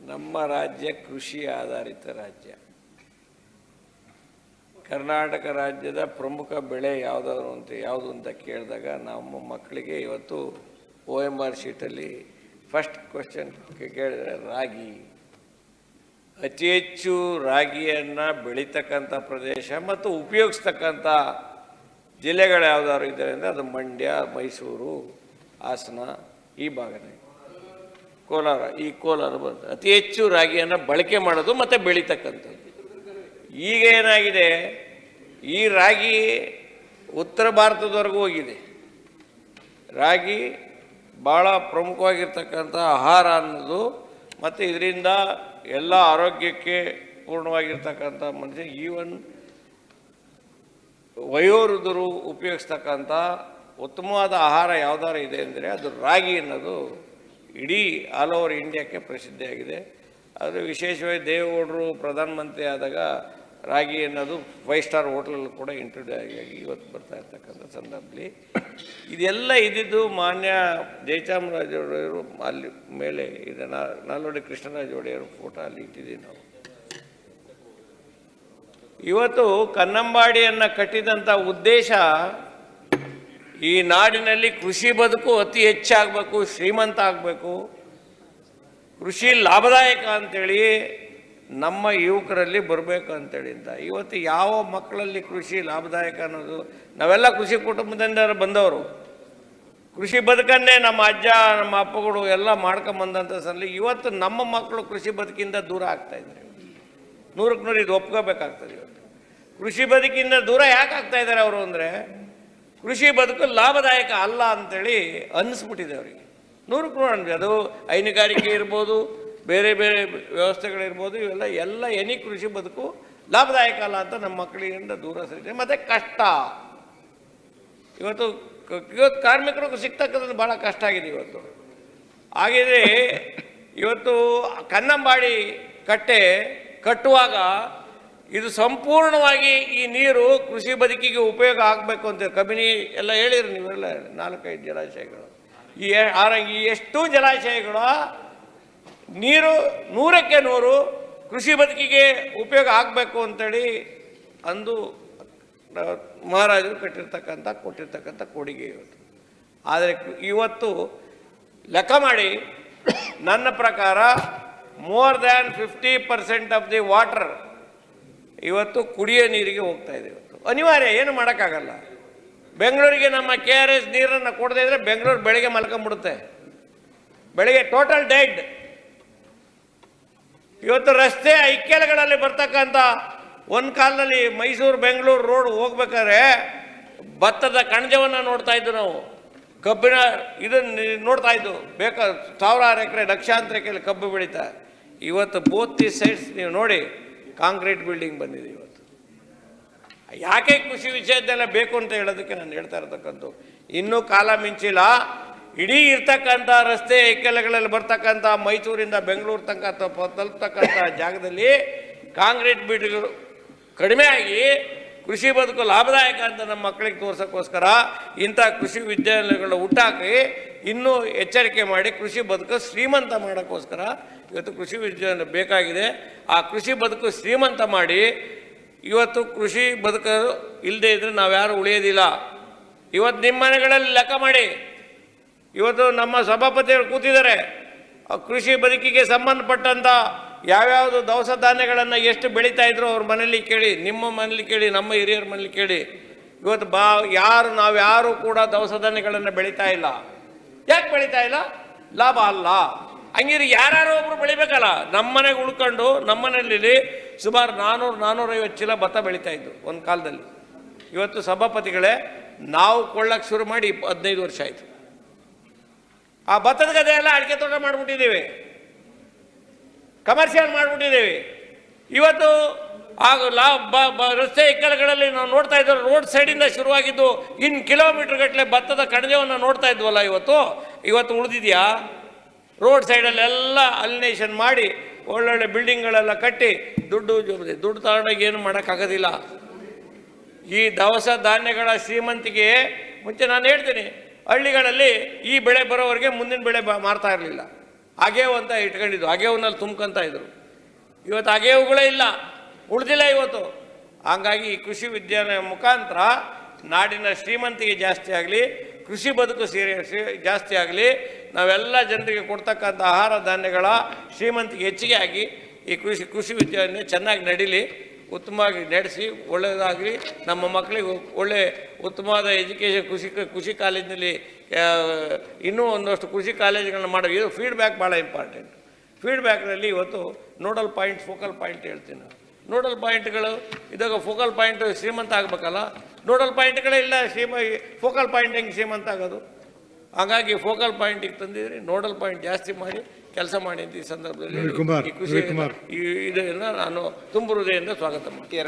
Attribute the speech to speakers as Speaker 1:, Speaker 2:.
Speaker 1: ನಮ್ಮ ರಾಜ್ಯ ಕೃಷಿ ಆಧಾರಿತ ರಾಜ್ಯ. ಕರ್ನಾಟಕ ರಾಜ್ಯದ ಪ್ರಮುಖ ಬೆಳೆ ಯಾವುದಾದ್ರು ಅಂತ, ಯಾವುದು ಅಂತ ಕೇಳಿದಾಗ ನಮ್ಮ ಮಕ್ಕಳಿಗೆ ಇವತ್ತು ಒ ಎಂ ಆರ್ ಶೀಟಲ್ಲಿ ಫಸ್ಟ್ ಕ್ವಶನ್ ಕೇಳಿದ್ರೆ ರಾಗಿ. ಅತಿ ಹೆಚ್ಚು ರಾಗಿಯನ್ನು ಬೆಳೀತಕ್ಕಂಥ ಪ್ರದೇಶ ಮತ್ತು ಉಪಯೋಗಿಸ್ತಕ್ಕಂಥ ಜಿಲ್ಲೆಗಳು ಯಾವುದಾದ್ರು ಇದ್ದಾರೆ ಅಂದರೆ ಅದು ಮಂಡ್ಯ, ಮೈಸೂರು, ಹಾಸನ ಈ ಭಾಗನೇ. ಕೋಲಾರ, ಈ ಕೋಲಾರ ಬಂತು ಅತಿ ಹೆಚ್ಚು ರಾಗಿಯನ್ನು ಬಳಕೆ ಮಾಡೋದು ಮತ್ತು ಬೆಳೀತಕ್ಕಂಥದ್ದು. ಈಗ ಏನಾಗಿದೆ? ಈ ರಾಗಿ ಉತ್ತರ ಭಾರತದವರೆಗೂ ಹೋಗಿದೆ. ರಾಗಿ ಭಾಳ ಪ್ರಮುಖವಾಗಿರ್ತಕ್ಕಂಥ ಆಹಾರ ಅನ್ನೋದು ಮತ್ತು ಇದರಿಂದ ಎಲ್ಲ ಆರೋಗ್ಯಕ್ಕೆ ಪೂರ್ಣವಾಗಿರ್ತಕ್ಕಂಥ ಮನುಷ್ಯ ಈವನ್ ವಯೋವೃದ್ಧರು ಉಪಯೋಗಿಸ್ತಕ್ಕಂಥ ಉತ್ತಮವಾದ ಆಹಾರ ಯಾವ್ದಾರು ಇದೆ ಅಂದರೆ ಅದು ರಾಗಿ ಅನ್ನೋದು. ಇಡೀ ಆಲ್ ಓವರ್ ಇಂಡಿಯಾಕ್ಕೆ ಪ್ರಸಿದ್ಧಿಯಾಗಿದೆ. ಆದರೆ ವಿಶೇಷವಾಗಿ ದೇವೇಗೌಡರು ಪ್ರಧಾನಮಂತ್ರಿ ಆದಾಗ ರಾಗಿ ಅನ್ನೋದು ಫೈವ್ ಸ್ಟಾರ್ ಹೋಟ್ಲಲ್ಲಿ ಕೂಡ ಇಂಟ್ರೊಡ್ಯೂ ಆಗಿ ಇವತ್ತು ಬರ್ತಾ ಇರ್ತಕ್ಕಂಥ ಸಂದರ್ಭದಲ್ಲಿ. ಇದೆಲ್ಲ ಇದ್ದಿದ್ದು ಮಾನ್ಯ ಜಯಚಾಮರಾಜ ಅಲ್ಲಿ ಮೇಲೆ ಇದೆ ನಾಲ್ವಡಿ ಕೃಷ್ಣರಾಜ ಒಡೆಯರು ಫೋಟೋ ಅಲ್ಲಿ ಇಟ್ಟಿದ್ದೀವಿ ನಾವು. ಇವತ್ತು ಕನ್ನಂಬಾಡಿಯನ್ನು ಕಟ್ಟಿದಂಥ ಉದ್ದೇಶ ಈ ನಾಡಿನಲ್ಲಿ ಕೃಷಿ ಬದುಕು ಅತಿ ಹೆಚ್ಚಾಗಬೇಕು, ಶ್ರೀಮಂತ ಆಗಬೇಕು. ಕೃಷಿ ಲಾಭದಾಯಕ ಅಂತೇಳಿ ನಮ್ಮ ಯುವಕರಲ್ಲಿ ಬರಬೇಕು ಅಂತೇಳಿ ಅಂತ. ಇವತ್ತು ಯಾವ ಮಕ್ಕಳಲ್ಲಿ ಕೃಷಿ ಲಾಭದಾಯಕ ಅನ್ನೋದು, ನಾವೆಲ್ಲ ಕೃಷಿ ಕುಟುಂಬದಿಂದ ಬಂದವರು. ಕೃಷಿ ಬದುಕನ್ನೇ ನಮ್ಮ ಅಜ್ಜ, ನಮ್ಮ ಅಪ್ಪಗಳು ಎಲ್ಲ ಮಾಡ್ಕೊಂಬಂದಂಥ ಸಲ ಇವತ್ತು ನಮ್ಮ ಮಕ್ಕಳು ಕೃಷಿ ಬದುಕಿಂದ ದೂರ ಆಗ್ತಾ ಇದ್ದಾರೆ. ನೂರಕ್ಕೆ ನೂರು ಇದು ಒಪ್ಕೋಬೇಕಾಗ್ತದೆ ಇವತ್ತು. ಕೃಷಿ ಬದುಕಿಂದ ದೂರ ಯಾಕೆ ಆಗ್ತಾಯಿದ್ದಾರೆ ಅವರು ಅಂದರೆ ಕೃಷಿ ಬದುಕು ಲಾಭದಾಯಕ ಅಲ್ಲ ಅಂತೇಳಿ ಅನ್ನಿಸ್ಬಿಟ್ಟಿದೆ ಅವರಿಗೆ. ನೂರು ಕ್ರೋಡ್ ಅನ್ವಿ ಅದು ಹೈನುಗಾರಿಕೆ ಇರ್ಬೋದು, ಬೇರೆ ಬೇರೆ ವ್ಯವಸ್ಥೆಗಳಿರ್ಬೋದು, ಇವೆಲ್ಲ ಎಲ್ಲ ಎನಿ ಕೃಷಿ ಬದುಕು ಲಾಭದಾಯಕ ಅಲ್ಲ ಅಂತ ನಮ್ಮ ಮಕ್ಕಳಿಂದ ದೂರ ಸರಿದೆ. ಮತ್ತು ಕಷ್ಟ. ಇವತ್ತು ಇವತ್ತು ಕಾರ್ಮಿಕರು ಸಿಗ್ತಕ್ಕಂಥದ್ದು ಭಾಳ ಕಷ್ಟ ಆಗಿದೆ ಇವತ್ತು. ಹಾಗಿದ್ರೆ ಇವತ್ತು ಕನ್ನಂಬಾಡಿ ಕಟ್ಟೆ ಕಟ್ಟುವಾಗ ಇದು ಸಂಪೂರ್ಣವಾಗಿ ಈ ನೀರು ಕೃಷಿ ಬದುಕಿಗೆ ಉಪಯೋಗ ಆಗಬೇಕು ಅಂತ ಕಬಿನಿ ಎಲ್ಲ ಹೇಳಿರಿ ನೀವೆಲ್ಲ ನಾಲ್ಕೈದು ಜಲಾಶಯಗಳು. ಈ ಆರ ಈ ಎಷ್ಟು ಜಲಾಶಯಗಳು ನೀರು ನೂರಕ್ಕೆ ನೂರು ಕೃಷಿ ಬದುಕಿಗೆ ಉಪಯೋಗ ಆಗಬೇಕು ಅಂತೇಳಿ ಅಂದು ಮಹಾರಾಜರು ಕಟ್ಟಿರ್ತಕ್ಕಂಥ, ಕೊಟ್ಟಿರ್ತಕ್ಕಂಥ ಕೊಡುಗೆ ಇವತ್ತು. ಆದರೆ ಇವತ್ತು ಲೆಕ್ಕ ಮಾಡಿ ನನ್ನ ಪ್ರಕಾರ more than fifty percent of the water ಇವತ್ತು ಕುಡಿಯೋ ನೀರಿಗೆ ಹೋಗ್ತಾ ಇದೆ ಇವತ್ತು. ಅನಿವಾರ್ಯ, ಏನು ಮಾಡೋಕ್ಕಾಗಲ್ಲ. ಬೆಂಗಳೂರಿಗೆ ನಮ್ಮ ಕೆ ಆರ್ ಎಸ್ ನೀರನ್ನು ಕೊಡದೇ ಇದ್ರೆ ಬೆಂಗಳೂರು ಬೆಳಗ್ಗೆ ಮಲ್ಕೊಂಬಿಡುತ್ತೆ ಬೆಳಗ್ಗೆ ಟೋಟಲ್ ಡೆಡ್. ಇವತ್ತು ರಸ್ತೆ ಐಕ್ಯಲಗಳಲ್ಲಿ ಬರ್ತಕ್ಕಂಥ ಒಂದು ಕಾಲದಲ್ಲಿ ಮೈಸೂರು, ಬೆಂಗಳೂರು ರೋಡ್ ಹೋಗ್ಬೇಕಾದ್ರೆ ಭತ್ತದ ಕಣಜವನ್ನು ನೋಡ್ತಾ ಇದ್ದು ನಾವು. ಕಬ್ಬಿನ ಇದನ್ನು ನೋಡ್ತಾ ಇದ್ದು ಬೇಕಾ ಸಾವಿರಾರು ಎಕರೆ ಲಕ್ಷಾಂತರ ಎಕರೆ ಕಬ್ಬು ಬೆಳೀತಾ. ಇವತ್ತು ಬೋತ್ ಸೈಡ್ಸ್ ನೀವು ನೋಡಿ ಕಾಂಕ್ರೀಟ್ ಬಿಲ್ಡಿಂಗ್ ಬಂದಿದೆ ಇವತ್ತು. ಯಾಕೆ ಕೃಷಿ ವಿಷಯದ್ದೆಲ್ಲ ಬೇಕು ಅಂತ ಹೇಳೋದಕ್ಕೆ ನಾನು ಹೇಳ್ತಾ ಇರತಕ್ಕಂಥ ಇನ್ನೂ ಕಾಲ ಮಿಂಚಿಲ್ಲ. ಇಡೀ ಇರ್ತಕ್ಕಂಥ ರಸ್ತೆ ಎಕ್ಕೆಲೆಗಳಲ್ಲಿ ಬರ್ತಕ್ಕಂಥ ಮೈಸೂರಿಂದ ಬೆಂಗಳೂರು ತನಕ ತಲುಪ್ತಕ್ಕಂಥ ಜಾಗದಲ್ಲಿ ಕಾಂಕ್ರೀಟ್ ಬಿಲ್ಡಿಂಗ್ ಕಡಿಮೆ ಆಗಿ ಕೃಷಿ ಬದುಕು ಲಾಭದಾಯಕ ಅಂತ ನಮ್ಮ ಮಕ್ಕಳಿಗೆ ತೋರ್ಸೋಕ್ಕೋಸ್ಕರ ಇಂಥ ಕೃಷಿ ವಿದ್ಯಾಲಯಗಳ ಹುಟ್ಟಾಕಿ ಇನ್ನೂ ಎಚ್ಚರಿಕೆ ಮಾಡಿ ಕೃಷಿ ಬದುಕು ಶ್ರೀಮಂತ ಮಾಡೋಕ್ಕೋಸ್ಕರ ಇವತ್ತು ಕೃಷಿ ವಿದ್ಯಾಲಯ ಬೇಕಾಗಿದೆ. ಆ ಕೃಷಿ ಬದುಕು ಶ್ರೀಮಂತ ಮಾಡಿ ಇವತ್ತು ಕೃಷಿ ಬದುಕು ಇಲ್ಲದೆ ಇದ್ರೆ ನಾವ್ಯಾರು ಉಳಿಯೋದಿಲ್ಲ. ಇವತ್ತು ನಿಮ್ಮ ಮನೆಗಳಲ್ಲಿ ಲೆಕ್ಕ ಮಾಡಿ. ಇವತ್ತು ನಮ್ಮ ಸಭಾಪತಿಗಳು ಕೂತಿದ್ದಾರೆ. ಕೃಷಿ ಬದುಕಿಗೆ ಸಂಬಂಧಪಟ್ಟಂಥ ಯಾವ್ಯಾವುದು ದವಸ ಧಾನ್ಯಗಳನ್ನು ಎಷ್ಟು ಬೆಳೀತಾ ಇದ್ರು ಅವ್ರ ಮನೇಲಿ ಕೇಳಿ, ನಿಮ್ಮ ಮನೇಲಿ ಕೇಳಿ, ನಮ್ಮ ಹಿರಿಯರ ಮನೇಲಿ ಕೇಳಿ. ಇವತ್ತು ಬಾ, ಯಾರು, ನಾವು ಯಾರು ಕೂಡ ದವಸ ಧಾನ್ಯಗಳನ್ನು ಬೆಳೀತಾ ಇಲ್ಲ. ಯಾಕೆ ಬೆಳೀತಾ ಇಲ್ಲ? ಲಾಭ ಅಲ್ಲ. ಹಂಗಿರಿ ಯಾರು ಒಬ್ರು ಬೆಳಿಬೇಕಲ್ಲ ನಮ್ಮನೆಗೆ ಉಳ್ಕೊಂಡು ನಮ್ಮನೆಯಲ್ಲಿ ಸುಮಾರು ನಾನ್ನೂರು ನಾನ್ನೂರೈವತ್ತು ಚೀಲ ಭತ್ತ ಬೆಳೀತಾ ಇದ್ದು ಒಂದು ಕಾಲದಲ್ಲಿ. ಇವತ್ತು ಸಭಾಪತಿಗಳೇ, ನಾವು ಕೊಳ್ಳಕ್ಕೆ ಶುರು ಮಾಡಿ ಹದಿನೈದು ವರ್ಷ ಆಯಿತು. ಆ ಭತ್ತದ ಗದೆ ಎಲ್ಲ ಅಡಿಕೆ ತೋಟ ಮಾಡಿಬಿಟ್ಟಿದ್ದೀವಿ. ಕಮರ್ಷಿಯಲ್ ಮಾಡಿಬಿಟ್ಟಿದ್ದೀವಿ. ಇವತ್ತು ಆ ಲಾ ರಸ್ತೆ ಇಕ್ಕಲಗಳಲ್ಲಿ ನಾವು ನೋಡ್ತಾ ಇದ್ದ ರೋಡ್ ಸೈಡಿಂದ ಶುರುವಾಗಿದ್ದು ಇನ್ನು ಕಿಲೋಮೀಟರ್ ಗಟ್ಟಲೆ ಭತ್ತದ ಕಣಜವನ್ನು ನೋಡ್ತಾ ಇದ್ವಲ್ಲ ಇವತ್ತು? ಇವತ್ತು ಉಳಿದಿದೆಯಾ? ರೋಡ್ ಸೈಡಲ್ಲೆಲ್ಲ ಅಲಿನೇಷನ್ ಮಾಡಿ ಒಳ್ಳೊಳ್ಳೆ ಬಿಲ್ಡಿಂಗ್ಗಳೆಲ್ಲ ಕಟ್ಟಿ ದುಡ್ಡು ದುಡ್ಡು ತಗೊಂಡೋಗಿ ಏನು ಮಾಡೋಕ್ಕಾಗೋದಿಲ್ಲ. ಈ ದವಸ ಧಾನ್ಯಗಳ ಶ್ರೀಮಂತಿಗೆ ಮುಂಚೆ ನಾನು ಹೇಳ್ತೀನಿ, ಹಳ್ಳಿಗಳಲ್ಲಿ ಈ ಬೆಳೆ ಬರೋವರೆಗೆ ಮುಂದಿನ ಬೆಳೆ ಮಾರ್ತಾ ಇರಲಿಲ್ಲ. ಅಗೇವ್ ಅಂತ ಇಟ್ಕೊಂಡಿದ್ದು ಅಗೇವ್ನಲ್ಲಿ ತುಂಬ್ಕೊಂತ ಇದ್ರು. ಇವತ್ತು ಅಗೇವುಗಳೇ ಇಲ್ಲ. ಉಳಿದಿಲ್ಲ ಇವತ್ತು. ಹಂಗಾಗಿ ಈ ಕೃಷಿ ವಿಜ್ಞಾನ ಮುಖಾಂತರ ನಾಡಿನ ಶ್ರೀಮಂತಿಗೆ ಜಾಸ್ತಿ ಆಗಲಿ, ಕೃಷಿ ಬದುಕು ಸೇರಿ ಜಾಸ್ತಿ ಆಗಲಿ, ನಾವೆಲ್ಲ ಜನರಿಗೆ ಕೊಡ್ತಕ್ಕಂಥ ಆಹಾರ ಧಾನ್ಯಗಳ ಶ್ರೀಮಂತಿಗೆ ಹೆಚ್ಚಿಗೆ ಆಗಿ ಈ ಕೃಷಿ ಕೃಷಿ ವಿದ್ಯಾಲಯ ಚೆನ್ನಾಗಿ ನಡೀಲಿ, ಉತ್ತಮವಾಗಿ ನಡೆಸಿ, ಒಳ್ಳೆಯದಾಗಲಿ, ನಮ್ಮ ಮಕ್ಕಳಿಗೆ ಒಳ್ಳೆ ಉತ್ತಮವಾದ ಎಜುಕೇಷನ್, ಕೃಷಿ ಕೃಷಿ ಕಾಲೇಜಿನಲ್ಲಿ ಇನ್ನೂ ಒಂದಷ್ಟು ಕೃಷಿ ಕಾಲೇಜುಗಳನ್ನ ಮಾಡೋದು ಇದು ಫೀಡ್ಬ್ಯಾಕ್ ಭಾಳ ಇಂಪಾರ್ಟೆಂಟ್ ಫೀಡ್ಬ್ಯಾಕ್ನಲ್ಲಿ ಇವತ್ತು ನೋಡಲ್ ಪಾಯಿಂಟ್ ಫೋಕಲ್ ಪಾಯಿಂಟ್ ಹೇಳ್ತೀನಿ. ನಾವು ನೋಡಲ್ ಪಾಯಿಂಟ್ಗಳು ಇದಾಗ ಫೋಕಲ್ ಪಾಯಿಂಟ್ ಶ್ರೀಮಂತ ಆಗಬೇಕಲ್ಲ? ನೋಡಲ್ ಪಾಯಿಂಟ್ಗಳೇ ಇಲ್ಲ ಶ್ರೀಮ ಫೋಕಲ್ ಪಾಯಿಂಟ್ ಹೆಂಗೆ ಶ್ರೀಮಂತ ಆಗೋದು? ಹಾಗಾಗಿ ಫೋಕಲ್ ಪಾಯಿಂಟಿಗೆ ತಂದಿದ್ರಿ ನೋಡಲ್ ಪಾಯಿಂಟ್ ಜಾಸ್ತಿ ಮಾಡಿ ಕೆಲಸ ಮಾಡಿ ಅಂತ ಈ ಸಂದರ್ಭದಲ್ಲಿ ಈ ಕೃಷಿ ಇದನ್ನು ನಾನು ತುಂಬ ಹೃದಯದಿಂದ ಸ್ವಾಗತ ಮಾಡ್ತೀನಿ.